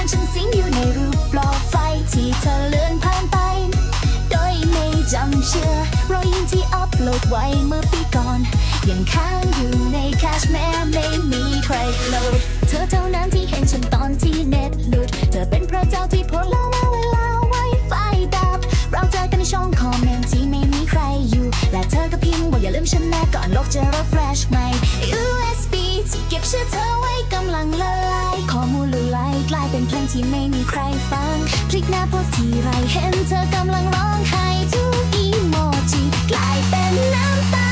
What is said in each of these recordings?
างฉันสิงอยู่ในรูปปลอดไฟที่เธอเลื่อนผ่านไป โดยไม่จำเชื่อรอยยิ้มที่อัพโหลดไว้เมื่อปีก่อน ยังค้างอยู่ในแคชแมร์ไม่มีใครโหลด เธอเท่านั้นที่เห็นฉันตอนที่เน็ตหลุด เธอเป็นพระเจ้าที่โพลแล้วเวลาไวไฟดับ เราเจอกันในช่องคอมเมนต์ที่ไม่มีใครอยู่ และเธอก็พิมพ์ว่าอย่าลืมฉันแนะก่อนโลกจะรับ เป็นเพลงที่ไม่มีใครฟัง คลิกหน้าโพสทีไรเห็นเธอกำลังร้องไห้ทุกอีโมจิกลายเป็นน้ำตา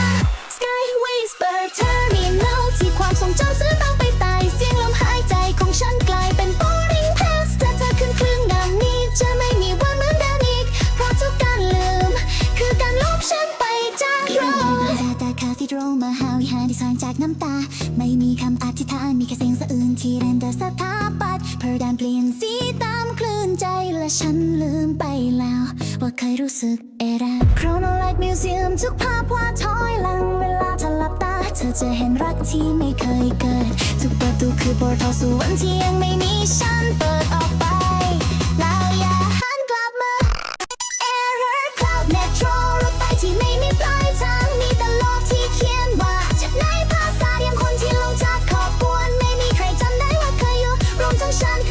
Sky Whisper Terminal ที่ความทรงจำซื้อต้องไปตาย เสียงลมหายใจของฉันกลายเป็น boring past ถ้าเธอขึ้นเครื่องงานนี้จะไม่มีวันเหมือนเดิมอีก เพราะทุกการลืม คือการลบฉันไปจากโลกแต่คาทิโดรมหา หารที่สร้างจากน้ำตา ไม่มีคำอธิษฐานมีแค่เสียงสะอื้นที่เรนเดอร์สถาปัตย์เพอร์ดานเปลี่ยนสีตามคลื่นใจและฉันลืมไปแล้ว ว่าเคยรู้สึกเอรัก Chrono Light Museum ทุกภาพวาดถอยหลังเวลาเธอหลับตา เธอจะเห็นรักที่ไม่เคยเกิด ทุกประตูคือโปรทอสู่วันที่ยังไม่มีฉันเปิด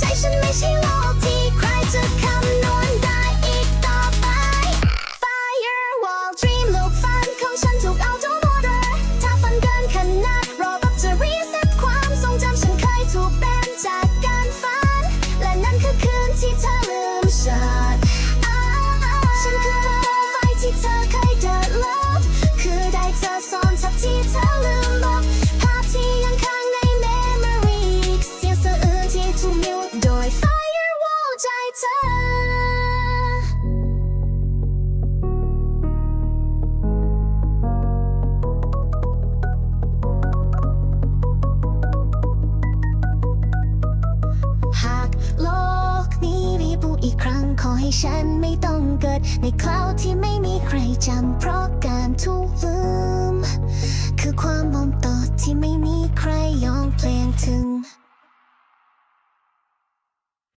ใจฉันไม่ใช่โลกที่ใครจะคำนวณได้อีกต่อไป Firewall dream ลูกฝันของฉันถูกเอาทั้งหมดเลยถ้าฝันเกินขนาดรอแบบจะ reset ความทรงจำฉันเคยถูก ขอให้ฉันไม่ต้องเกิด ในคราวที่ไม่มีใครจำเพราะการถูกลืม คือความ